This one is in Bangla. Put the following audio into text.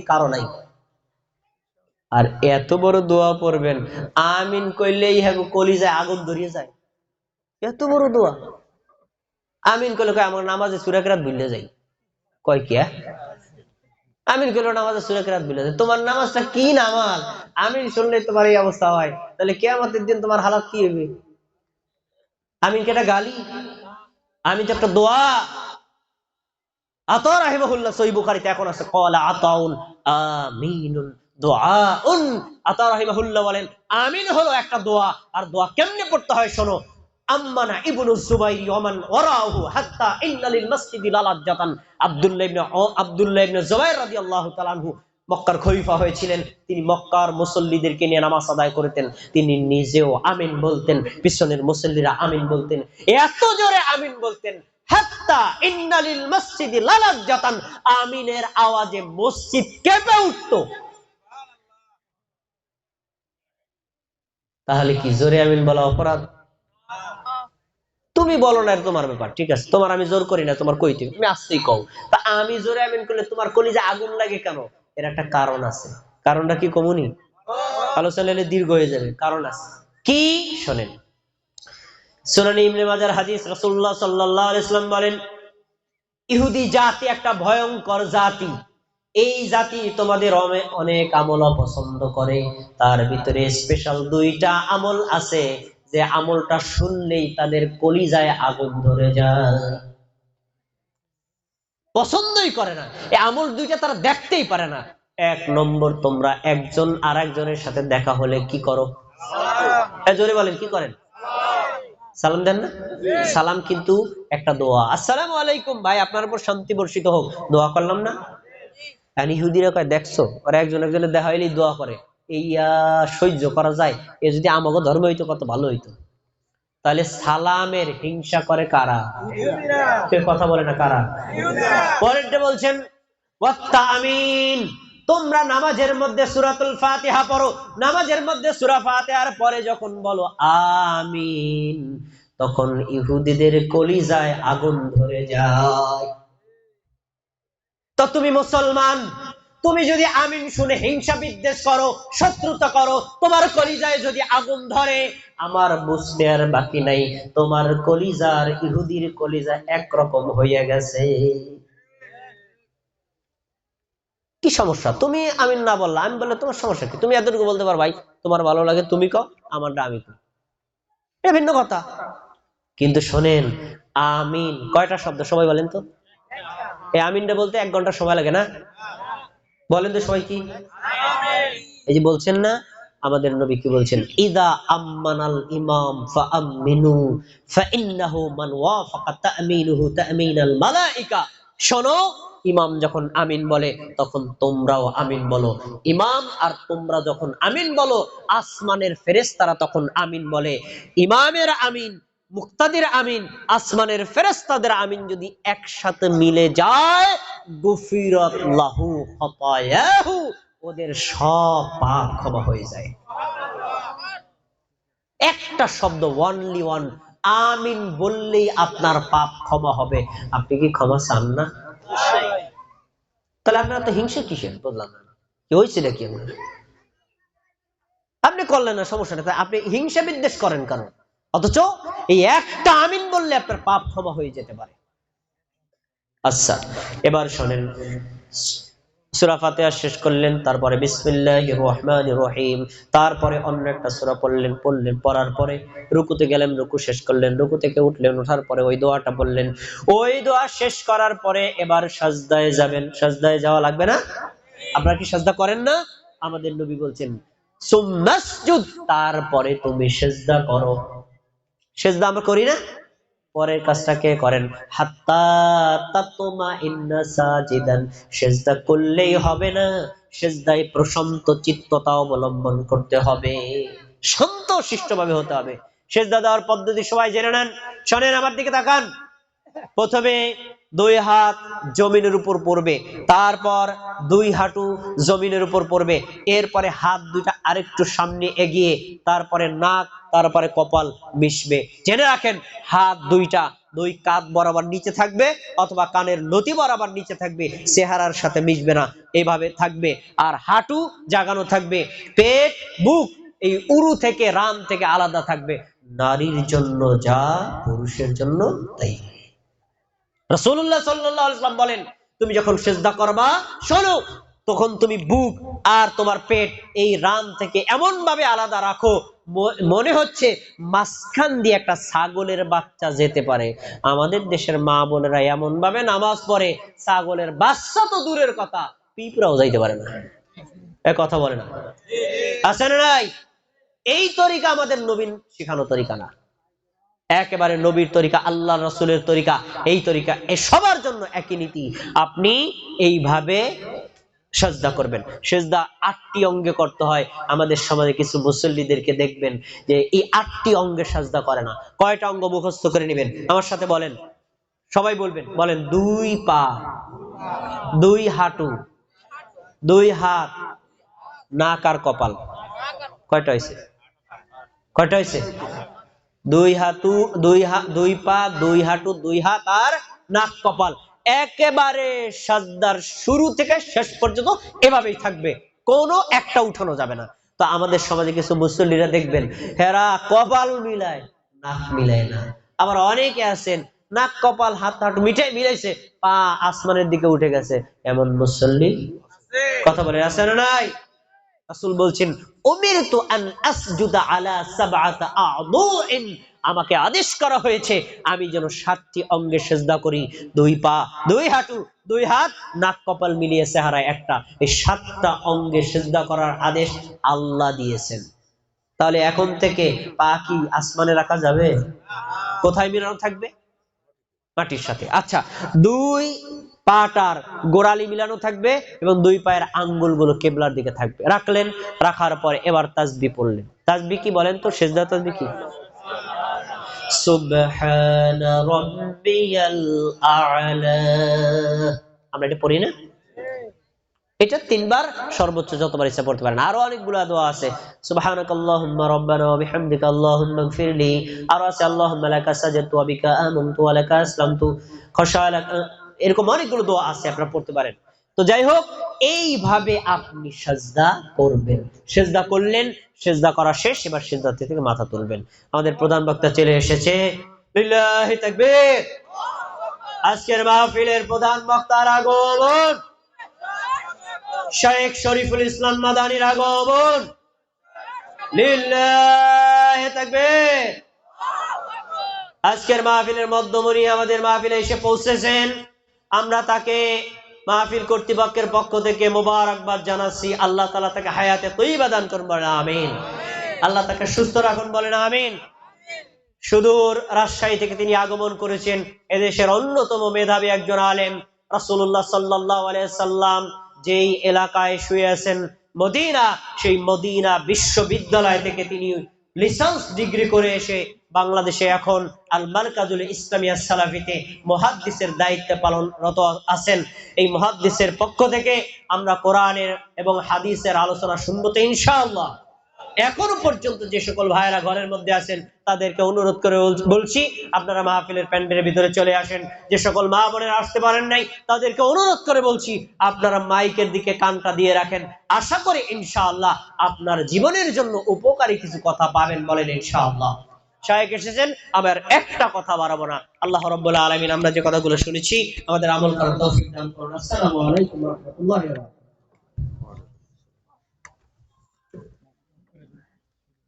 কারও নাই। আর এত বড় দোয়া পড়বেন, আমিন কইলেই হ্যাঁ কলিজায় আগুন ধরিয়ে যায়। এত বড় দোয়া। আমিন কইলে কয়, আমার নামাজে সুরাকেরাত ভুলে যাই। কয় কি হ্যাঁ? আমিন কইলো নামাজে সুরাকেরাত ভুলে যায় তোমার নামাজটা কি নামাজ? আমিন শুনলে তোমার এই অবস্থা হয়। তাহলে কেয়ামতের দিন তোমার হালাত কি হবে? আমিন কি গালি আমিন তো একটা দোয়া। আতা রাহিমাহুল্লাহ সহিহ বুখারীতে এখন আছে, ক্বালা আতাউন আমিনুন দুআউন। আতা রাহিমাহুল্লাহ বলেন, আমিন হলো একটা দোয়া, আর দোয়া কেমনে পড়তে হয় শোনো, আম্মানা ইবনু জুবাইর হাত্তা ইন্না লিল মাসজিদি লালাজ্জাতান। আব্দুল্লাহ ইবনে আব্দুল্লাহ ইবনে জুবাইর রাদিয়াল্লাহু তাআলা আনহু মক্কার খলিফা হয়েছিলেন। তিনি মক্কার মুসল্লিদেরকে নিয়ে নামাজ আদায় করতেন। তিনি নিজেও আমিন বলতেন, পিছনের মুসল্লিরা আমিন বলতেন, এত জোরে আমিন বলতেন। আমিনের আওয়াজে মসজিদ কেঁপে তাহলে কি জোরে আমিন বলা অপরাধ? তুমি বলো না তোমার ব্যাপার, ঠিক আছে? তোমার আমি জোর করি না, তোমার কইতে তুমি আসতেই কও। তা আমি জোরে আমিন করলে তোমার কলিজা আগুন লাগে কেন? এর একটা কারণ আছে। কারণটা কি কমুনি? আলোচনা দীর্ঘ হয়ে যাবে, কারণ আছে। কি? শোনেন। সুনানি ইবনে মাজার হাদিস রাসূলুল্লাহ সাল্লাল্লাহু আলাইহি ওয়াসাল্লাম বলেন ইহুদি জাতি একটা ভয়ঙ্কর জাতি। এই জাতি তোমাদের অনেক আমল পছন্দ করে। তার ভিতরে স্পেশাল দুইটা আমল আছে যে আমলটা শুনলেই তাদের কলিজায় আগুন ধরে যায়। পছন্দই করে না। এই আমল দুইটা তারা দেখতেই পারে না। এক নম্বর তোমরা একজন আর একজনের সাথে দেখা হলে কি করো? জোরে বলেন কি করেন? সালাম দেন না? সালাম কিন্তু একটা দোয়া। আসসালামু আলাইকুম। ভাই আপনার উপর শান্তি বর্ষিত হোক। দোয়া করলাম না? ইহুদিরা কয় দেখছ? ওরা একজন একজনের দেখা হইলেই দোয়া করে। এই আহ, সহ্য করা যায়। এ যদি আমাকে ধর্ম হইতো কত ভালো হইতো। তাহলে সালামের হিংসা করে কারা? কথা বলে না কারা? পরেরটা বলছেন আমিন তোমরা নামাজের মধ্যে সুরাতুল ফাতিহা পড়ো। নামাজের মধ্যে সুরা ফাতিহার পরে যখন বলো আমিন, তখন ইহুদিদের কলিজায় আগুন ধরে যায়। তো তুমি মুসলমান, তুমি যদি আমিন শুনে হিংসা বিদ্বেষ করো, শত্রুতা করো, তোমার কলিজায় যদি আগুন ধরে, আমার বুঝতে আর বাকি নাই। তোমার কলিজার, ইহুদির কলিজা একরকম হইয়া গেছে। কি সমস্যা? তুমি আমিন না বললা, আমি বললে তোমার সমস্যা কি? তুমি এতটুকু বলতে পারো, ভাই, তোমার ভালো লাগে, তুমি কও, আমারটা আমি কই এটা ভিন্ন কথা। কিন্তু শোনেন, আমিন, কয়টা শব্দ? সবাই বলেন তো। এই আমিনটা বলতে এক ঘণ্টা সময় লাগে না? বলেন তো সবাই কি? এই যে বলছেন না, আমাদের নবী কি বলছেন? ইদা আম্মানাল ইমাম ফাআমিনু ফাইন্নাহু মান ওয়াফাকা তামিনুহু তামিনাল মালাইকা। শোনো ইমাম যখন আমিন বলে, তখন তোমরাও আমিন বলো। ইমাম আর তোমরা যখন আমিন বলো, আসমানের ফেরেশতারা তখন আমিন বলে। ইমামের আমিন, মুক্তাদির আমিন, আসমানের ফেরেশতাদের আমিন যদি একসাথে মিলে যায়, গুফিরাত লাহু, খতায়াহু, ওদের সব পাপ ক্ষমা হয়ে যায়। একটা শব্দ ওয়ানলি ওয়ান আমিন বললেই আপনার পাপ ক্ষমা হবে। আপনি কি ক্ষমা চান না? আপনার হিংসা কিসের? বললাম কি আপনার আপনি করলেন না, সমস্যা নেই। আপনি হিংসা বিদ্বেষ করেন কারণ অথচ এই একটা আমিন বললে আপনার পাপ ক্ষমা হয়ে যেতে পারে। আচ্ছা এবার শোনেন। সূরা শেষ করলেন, তারপরে বিসমিল্লাহির রহমানির রহিম, তারপরে অন্য একটা সূরা পড়লেন পড়লেন, পড়ার পরে রুকুতে গেলেন, রুকু শেষ করলেন, রুকু থেকে উঠলেন পরে ওই দোয়াটা বললেন। ওই দোয়া শেষ করার পরে এবার সাজদায় যাবেন। সাজদায় যাওয়া লাগবে না? আপনারা কি সাজদা করেন না? আমাদের নবী বলছেন তারপরে তুমি সেজদা করো। সেজদা আমরা করি না? পরের কাজটা কে করেন? হাত্তা ইন্না সাজিদান। সেজদা করলেই হবে না। সেজদায় প্রশান্ত চিত্ততা অবলম্বন করতে হবে। শান্ত শিষ্টভাবে হতে হবে। সেজদা দেওয়ার পদ্ধতি সবাই জেনে নেন। শোনেন আমার দিকে তাকান। প্রথমে দুই হাত জমিনের উপর পড়বে। তারপর দুই হাঁটু জমিনের উপর পড়বে। এরপরে হাত দুইটা আরেকটু সামনে এগিয়ে, তারপরে নাক তারপরে কপাল মিশবে। জেনে রাখেন, হাত দুইটা, দুই কাঁধ বরাবর নিচে থাকবে অথবা কানের লতি বরাবর নিচে থাকবে, চেহারার সাথে মিশবে না এইভাবে থাকবে। আর হাঁটু জাগানো থাকবে, পেট, বুক, এই উরু থেকে রান থেকে আলাদা থাকবে। নারীর জন্য যা, পুরুষের জন্য তাই। রসুল্লাহ সাল্লাম বলেন, তুমি যখন সেজদা করবা, শোনো, তখন তুমি বুক আর তোমার পেট এই রান থেকে এমন ভাবে আলাদা রাখো মনে হচ্ছে মাঝখান দিয়ে একটা ছাগলের বাচ্চা যেতে পারে। আমাদের দেশের মা বোনেরা এমন ভাবে নামাজ পড়ে, ছাগলের বাচ্চা তো দূরের কথা, পিঁপড়াও যাইতে পারে না। এ কথা বলে না। আছে না নাই? এই তরিকা আমাদের নবীন শিখানো তরিকা না। একেবারে নবীর তরিকা, আল্লাহ রসুলের তরিকা, এই তরিকা, এ সবার জন্য একই নীতি। আপনি এইভাবে সাজদা করবেন। সেজদা আটটি অঙ্গে করতে হয়। আমাদের সমাজে কিছু মুসল্লিদেরকে দেখবেন যে এই আটটি অঙ্গে সাজদা করে না। কয়টা অঙ্গ মুখস্থ করে নেবেন? আমার সাথে বলেন। সবাই বলবেন। বলেন, দুই পা, দুই হাঁটু, দুই হাত, নাক আর কপাল। কয়টা হয়েছে কয়টা হয়েছে দুই হাতু দুই হাত দুই পা, দুই হাঁটু, দুই হাত আর নাক, কপাল। একেবারে সাজদার শুরু থেকে শেষ পর্যন্ত এভাবেই থাকবে। কোনো একটা উঠানো যাবে না। তো আমাদের সমাজে কিছু মুসল্লিরা দেখবেন, হেরা কপাল মিলায়, নাক মিলায় না। আবার অনেকে আছেন, নাক কপাল, হাত হাঁটু মিটাই মিলাইছে, পা আসমানের দিকে উঠে গেছে। এমন মুসল্লি কথা বলে আছে না নাই? রাসূল বলছেন, উমিরতু আন আসজুদা আলা সাবআতা আ'দুইন আমাকে আদেশ করা হয়েছে, আমি যেন সাতটি অঙ্গে সেজদা করি। দুই পা, দুই হাঁটু, দুই হাত, নাক কপাল মিলিয়ে চেহারায় একটা। এই সাতটা অঙ্গে সেজদা করার আদেশ আল্লাহ দিয়েছেন। তাহলে এখন থেকে পা কি আসমানে রাখা যাবে? কোথায় মিলানো থাকবে? মাটির সাথে। আচ্ছা দুই পাটার গোড়ালি মিলানো থাকবে এবং দুই পায়ের আঙ্গুলগুলো কেবলার দিকে থাকবে। রাখলেন, রাখার পরে এবার তাজবি পড়লেন। তাজবি কি বলেন তো? সেজদা তাজবি কি? সুবহান আ'লা। আমরা এটা পড়ি না? এটা তিনবার সর্বোচ্চ যতবার ইচ্ছা পড়তে পারেন। আরও অনেকগুলো দোয়া আছে। সুবহানাকাল্লাহুম্মা রাব্বানা ওয়া বিহামদিকা আল্লাহুম্মা ইগফিরলি আরও আছে, আল্লাহুম্মা লাকা সাজাদতু ওয়া বিকা আমানতু ওয়া লাকা আসলামতু। এরকম অনেকগুলো দোয়া আছে, আপনারা পড়তে পারেন। তো যাই হোক এইভাবে আপনি সাজদা করবেন। সেজদা করলেন, সেজদা করা শেষ, এবার সেজদা থেকে মাথা তুলবেন। আমাদের প্রধান বক্তা চলে এসেছে। আজকের মাহফিলের প্রধান বক্তার আগমন। শেখ শরীফুল ইসলাম মাদানির আগমন। আজকের মাহফিলের মধ্যমণি আমাদের মাহফিলে এসে পৌঁছেছেন। আমরা তাকে মাহফিল কর্তৃপক্ষের পক্ষ থেকে মোবারকবাদ জানাচ্ছি। আল্লাহ তালা তাকে হায়াতে তৈবা দান করুন বলেন, আমিন। আল্লাহ তাকে সুস্থ রাখুন বলেন, আমিন। সুদূর রাজশাহী থেকে তিনি আগমন করেছেন এদেশের অন্যতম মেধাবী একজন আলেম, রাসূলুল্লাহ সাল্লাল্লাহু আলাইহি সাল্লাম যেই এলাকায় শুয়ে আছেন মদিনা, সেই মদিনা বিশ্ববিদ্যালয় থেকে তিনি লিসেন্স ডিগ্রি করে এসে বাংলাদেশে এখন আল মারকাজুল ইসলামিয়া সালাফিতে মুহাদ্দিসের দায়িত্ব পালনরত আছেন। এই মুহাদ্দিসের পক্ষ থেকে আমরা কোরআনের এবং হাদিসের আলোচনা শুনব তো ইনশাআল্লাহ। এখনও পর্যন্ত যে সকল ভাইয়েরা ঘরের মধ্যে আছেন, তাদেরকে অনুরোধ করে বলছি, আপনারা মাহফিলের প্যান্ডেলের ভিতরে চলে আসেন। যে সকল মা বোনেরা আসতে পারেন নাই, তাদেরকে অনুরোধ করে বলছি, আপনারা মাইকের দিকে কানটা দিয়ে রাখেন। আশা করি ইনশাআল্লাহ আপনার জীবনের জন্য উপকারী কিছু কথা পাবেন বলেন ইনশাআল্লাহ। শায়েক এসেছেন আমার একটা কথা বাড়াবো না। আল্লাহ রব্বুল্লাহ আলমিন আমরা যে কথাগুলো শুনেছি, আমাদের আমল করার তৌফিক দান করুন। আসসালামু আলাইকুম রাহমাতুল্লাহি